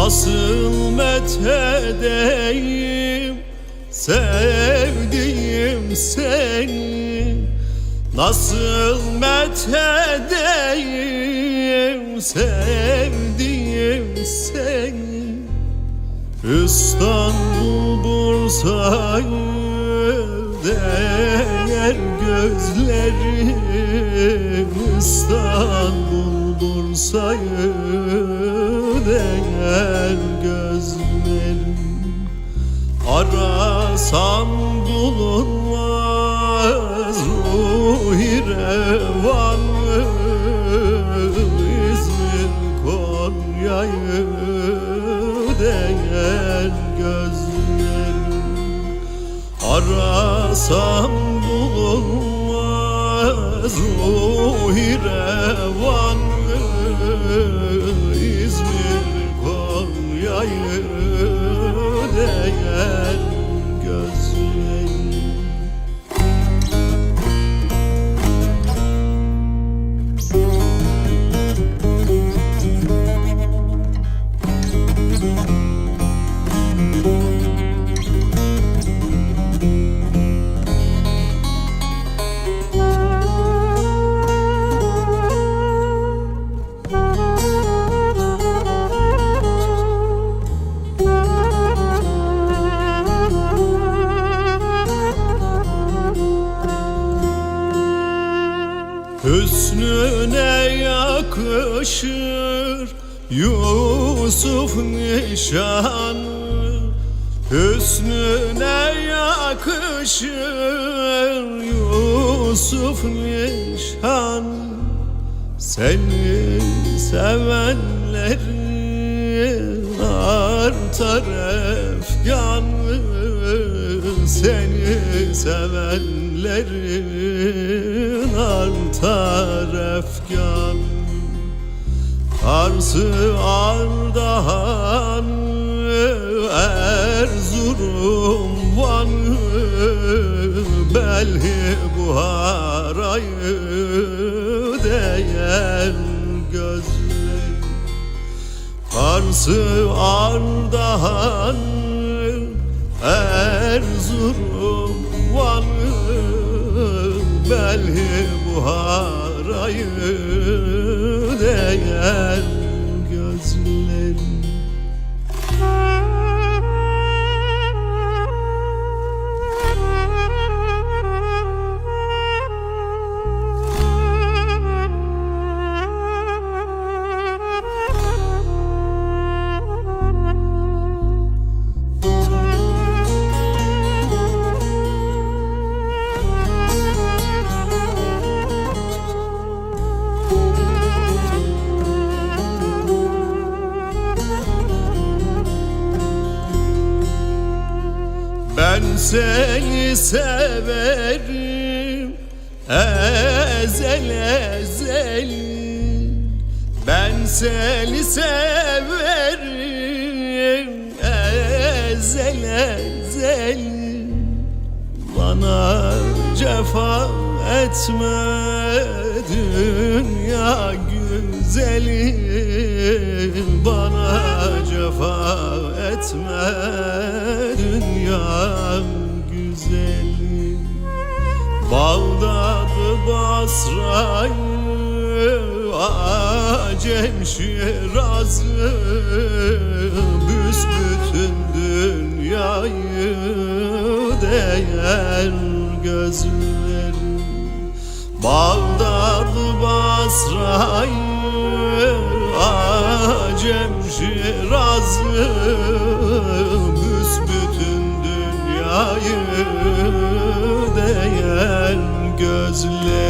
Nasıl methedeyim sevdiğim seni? Nasıl methedeyim sevdiğim seni? İstanbul Bursa'yı değer gözlerim. İstanbul Bursa'yı değer Arasam bulunmaz ruhi revanı İzmir Konya'yı değer gözlerim. Arasam bulunmaz ruhi revanı İzmir Konya'yı değer Hüsnüne yakışır Yusuf nişanı. Hüsnüne yakışır Yusuf nişanı. Seni sevenlerin artar efganı. Seni sevenlerin artar efganı Kars'ı Ardahan Erzurum Van'ı Belhi Buhara'yı değer gözlerim Kars'ı Ardahan Erzurum Van'ı Belhi Buhara'yı değer gözlerim seni severim. Ezel ezel. Ben seni severim. Ezel ezel. Bana cefa etme dünya güzeli Basra'yı Acem Şiraz'ı Büsbütün dünyayı değer gözlerim Bağdat'ı Basra'yı gözlerim